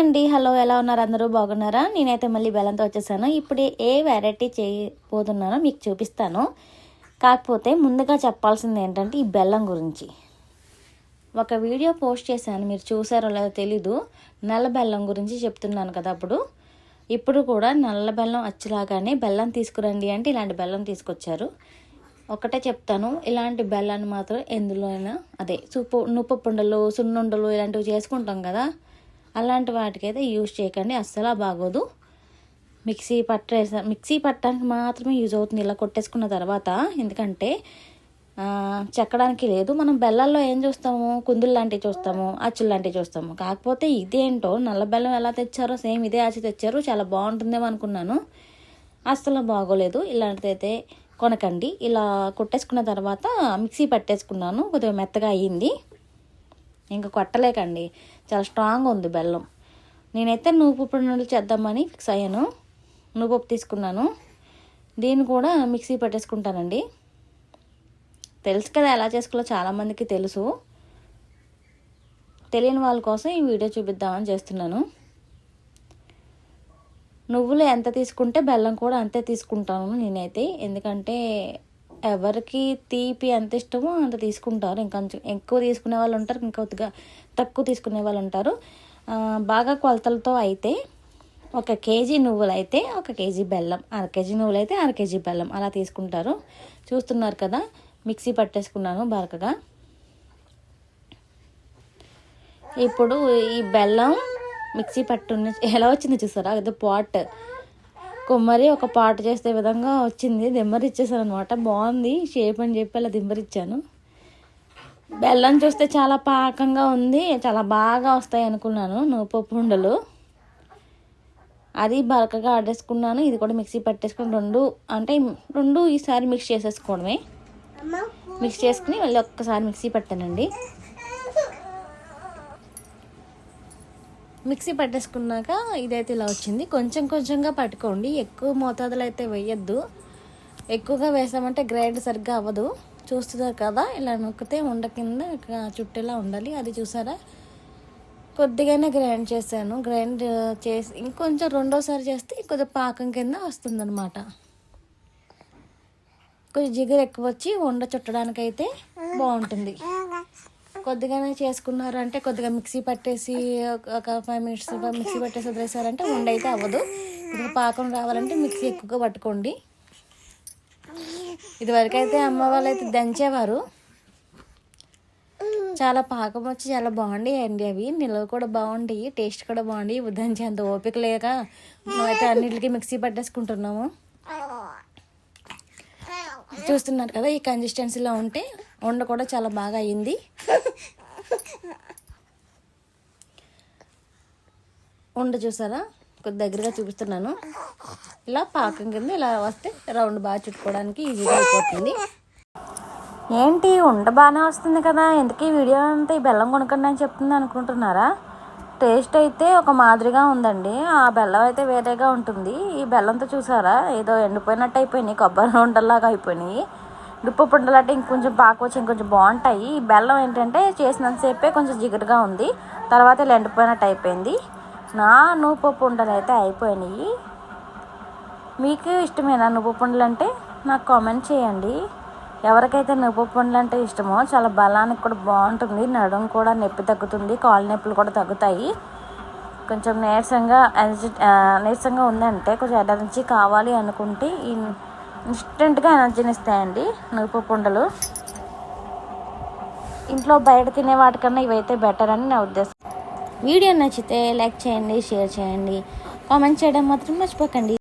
అండి. హలో ఎలా ఉన్నారు? అందరూ బాగున్నారా? నేనైతే మళ్ళీ బెల్లంతో వచ్చేసాను. ఇప్పుడు ఏ వెరైటీ చేయబోతున్నానో మీకు చూపిస్తాను. కాకపోతే ముందుగా చెప్పాల్సింది ఏంటంటే ఈ బెల్లం గురించి. ఒక వీడియో పోస్ట్ చేశాను. మీరు చూసారో లేదో తెలీదు. నల్ల బెల్లం గురించి చెప్తున్నాను కదా అప్పుడు. ఇప్పుడు కూడా నల్ల బెల్లం అచ్చులాగానే బెల్లం తీసుకురండి అంటే ఇలాంటి బెల్లం తీసుకొచ్చారు. ఒకటే చెప్తాను. ఇలాంటి బెల్లాన్ని మాత్రం ఎందులో అయినా అదే సుప్పు నుప్పు పుండలు సున్నుండలు ఇలాంటివి చేసుకుంటాం కదా. అలాంటి వాటికైతే యూజ్ చేయకండి. అస్సలు బాగోదు. మిక్సీ పట్టేసా మిక్సీ పట్టడానికి మాత్రమే యూజ్ అవుతుంది. ఇలా కొట్టేసుకున్న తర్వాత ఎందుకంటే చెక్కడానికి లేదు. మనం బెల్లాల్లో ఏం చూస్తాము? కుందులు లాంటివి చూస్తాము అచ్చులు లాంటివి చూస్తాము. కాకపోతే ఇదేంటో? నల్ల బెల్లం ఎలా తెచ్చారో? సేమ్ ఇదే ఆచి తెచ్చారు. చాలా బాగుంటుందేమో అనుకున్నాను. అస్సలు బాగోలేదు. ఇలాంటిదైతే కొనకండి. ఇలా కొట్టేసుకున్న తర్వాత మిక్సీ పట్టేసుకున్నాను. కొద్దిగా మెత్తగా అయ్యింది. ఇంకా కొట్టలేకండి. చాలా స్ట్రాంగ్ ఉంది బెల్లం. నేనైతే నువ్వు పుండులు చేద్దామని ఫిక్స్ అయ్యాను. నువ్వు పప్పు తీసుకున్నాను. దీన్ని కూడా మిక్సీ పట్టేసుకుంటానండి. తెలుసు కదా ఎలా చేసుకోవాలో చాలామందికి తెలుసు. తెలియని వాళ్ళ కోసం ఈ వీడియో చూపిద్దామని చేస్తున్నాను. నువ్వులు ఎంత తీసుకుంటే బెల్లం కూడా అంతే తీసుకుంటాను నేనైతే. ఎందుకంటే ఎవరికి తీపి ఎంత ఇష్టమో అంత తీసుకుంటారు. ఇంకొంచెం ఎక్కువ తీసుకునే వాళ్ళు ఉంటారు ఇంకొద్దిగా తక్కువ తీసుకునే వాళ్ళు ఉంటారు. బాగా కొలతలతో అయితే ఒక కేజీ నువ్వులు అయితే ఒక కేజీ బెల్లం అర కేజీ నువ్వులు అయితే అర కేజీ బెల్లం అలా తీసుకుంటారు. చూస్తున్నారు కదా మిక్సీ పట్టేసుకున్నాను బరకగా. ఇప్పుడు ఈ బెల్లం మిక్సీ పట్టు ఎలా వచ్చింది చూసారా? అది పాట్. కుమ్మరి ఒక పాట్ చేసే విధంగా వచ్చింది. దిమ్మరి ఇచ్చేసాను అనమాట బాగుంది. షేప్ అని చెప్పి అలా దిమ్మరిచ్చాను. బెల్లం చూస్తే చాలా పాకంగా ఉంది. చాలా బాగా వస్తాయి అనుకున్నాను. నువ్వుపప్పు ఉండలు. అది బరకగా ఆడేసుకున్నాను. ఇది కూడా మిక్సీ పట్టేసుకుని రెండు అంటే రెండు ఈసారి మిక్స్ చేసేసుకోవడమే. మిక్స్ చేసుకుని మళ్ళీ ఒక్కసారి మిక్సీ పట్టానండి. మిక్సీ పట్టేసుకున్నాక ఇదైతే ఇలా వచ్చింది. కొంచెం కొంచెంగా పట్టుకోండి. ఎక్కువ మోతాదులో అయితే వేయద్దు. ఎక్కువగా వేసామంటే గ్రైండ్ సరిగ్గా అవ్వదు. చూస్తున్నారు కదా ఇలా నొక్కితే ఉండ కింద ఇక చుట్టేలా ఉండాలి. అది చూసారా? కొద్దిగానే గ్రైండ్ చేశాను. గ్రైండ్ చేసి ఇంకొంచెం రెండోసారి చేస్తే కొద్దిగా పాకం కింద వస్తుందన్నమాట. కొంచెం జిగురు ఎక్కువ వచ్చి వండ చుట్టడానికి అయితే బాగుంటుంది కొద్దిగానే చేసుకున్నారు అంటే కొద్దిగా మిక్సీ పట్టేసి ఒక- ఫైవ్ మినిట్స్ మిక్సీ పట్టేసి వదిలేసారంటే ఉండ అయితే అవ్వదు. ఇప్పుడు పాకం రావాలంటే మిక్సీ ఎక్కువగా పట్టుకోండి. ఇదివరకు అయితే అమ్మ వాళ్ళు అయితే దంచేవారు. చాలా పాకం వచ్చి చాలా బాగుంటాయండి అవి. నిల్వ కూడా బాగుండి టేస్ట్ కూడా బాగుండి దంచే అంత ఓపిక లేక మేమైతే అన్నిటికీ మిక్సీ పట్టేసుకుంటున్నాము. చూస్తున్నారు కదా ఈ కన్సిస్టెన్సీలో ఉంటే ఉండ కూడా చాలా బాగా అయింది. ఉండ చూసారా? కొద్ది దగ్గరగా చూపిస్తున్నాను. ఇలా పాకం కింద ఇలా వస్తే రౌండ్ బాగా చుట్టుకోవడానికి ఈజీగా అయిపోతుంది. ఏంటి ఉండ బాగానే వస్తుంది కదా? ఎందుకీ వీడియో అంతా ఈ బెల్లం కొనుక్కండి అని చెప్తుంది అనుకుంటున్నారా? టేస్ట్ అయితే ఒక మాదిరిగా ఉందండి. ఆ బెల్లం అయితే వేరేగా ఉంటుంది. ఈ బెల్లంతో చూసారా? ఏదో ఎండిపోయినట్టు అయిపోయినాయి. కొబ్బరి ఉండల్లాగా అయిపోయినాయి. డుప్పు పుండలంటే ఇంకొంచెం పాకు వచ్చి ఇంకొంచెం బాగుంటాయి. ఈ బెల్లం ఏంటంటే చేసినంతసేపే కొంచెం జిగురుగా ఉంది. తర్వాత ఇలా ఎండిపోయినట్టు అయిపోయింది నా నువ్వు ఉండలు అయితే అయిపోయినాయి. మీకు ఇష్టమేనా నువ్వు పండ్లు అంటే? నాకు కామెంట్ చేయండి. ఎవరికైతే నువ్వు పండ్లు అంటే ఇష్టమో చాలా బలానికి కూడా బాగుంటుంది. నడుం కూడా నొప్పి తగ్గుతుంది. కాళ్ళ నొప్పులు కూడా తగ్గుతాయి. కొంచెం నీరసంగా ఎనర్జీ నీరసంగా ఉందంటే కొంచెం ఎనర్జీ కావాలి అనుకుంటే ఈ ఇన్స్టెంట్గా ఎనర్జీని ఇస్తాయండి నువ్వు ఉండలు. ఇంట్లో బయట తినే వాటికన్నా ఇవైతే బెటర్ అని నా ఉద్దేశం. వీడియో నచ్చితే లైక్ చేయండి షేర్ చేయండి. కామెంట్ చేయడం మాత్రం మర్చిపోకండి.